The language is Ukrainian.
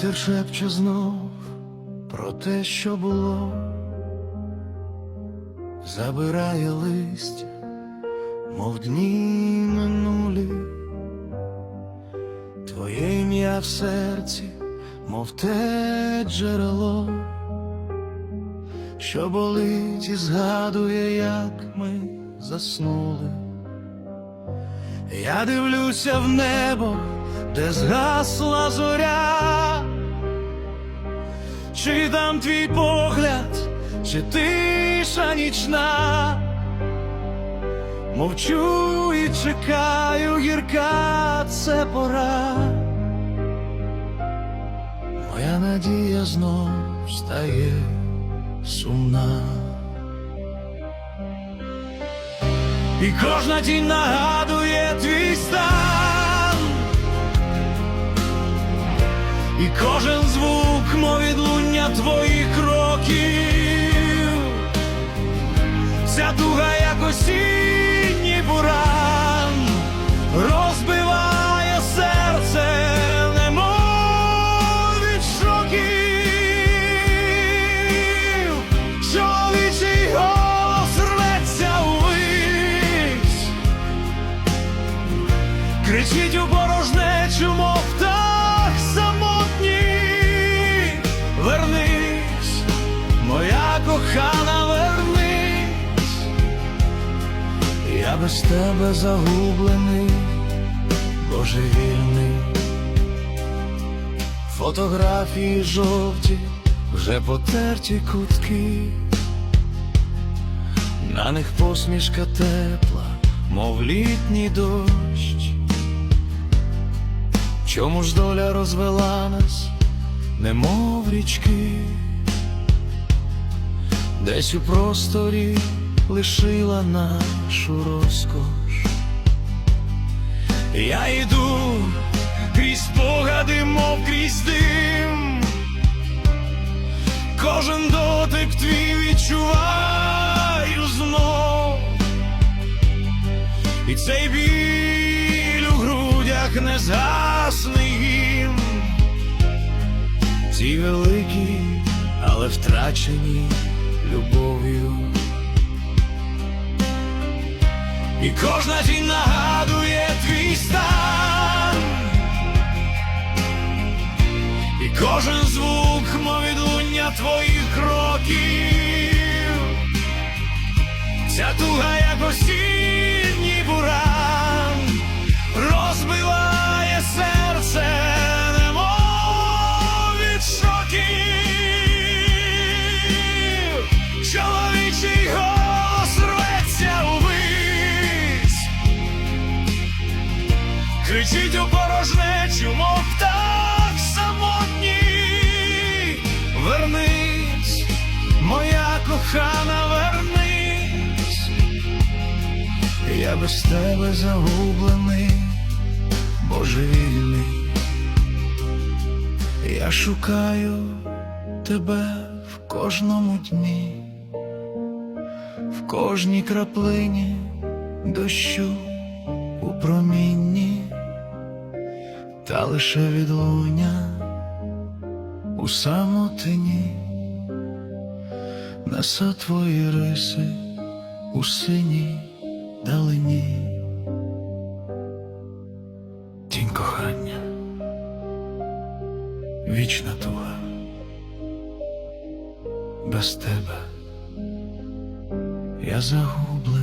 Вітер шепче знов про те, що було, забирає листя, мов дні минулі, твоє ім'я в серці, мов те джерело, що болить і згадує, як ми заснули. Я дивлюся в небо, де згасла зоря, чи там твій погляд, чи тиша нічна, мовчу і чекаю, гірка це пора. Моя надія знов стає сумна. І кожна тінь нагадує кричить у порожнечу, мов птах самотній. Вернись, моя кохана, вернись, я без тебе загублений, божевільний. Фотографії жовті, вже потерті кутки, на них посмішка тепла, мов літній дощ. Чому ж доля розвела нас, немов річки, десь у просторі лишила нашу розкош. Я йду крізь спогади, мов крізь дим. Кожен дотик твій відчуваю знов. І цей біль у грудях не згасний Ці великі, але втрачені любов'ю. І кожна тінь нагадує твій стан, і кожен звук, мов відлуння твоїх кроків, ця туга, як осінній кричить у порожнечу, мов птах самотній. Вернись, моя кохана, вернись, я без тебе загублений, божевільний. Я шукаю тебе в кожному дні в кожній краплині дощу у промінні, та лише відлуння у самотині, несе твої риси у синій далині. Тінь кохання, вічна туга, без тебе я загублений.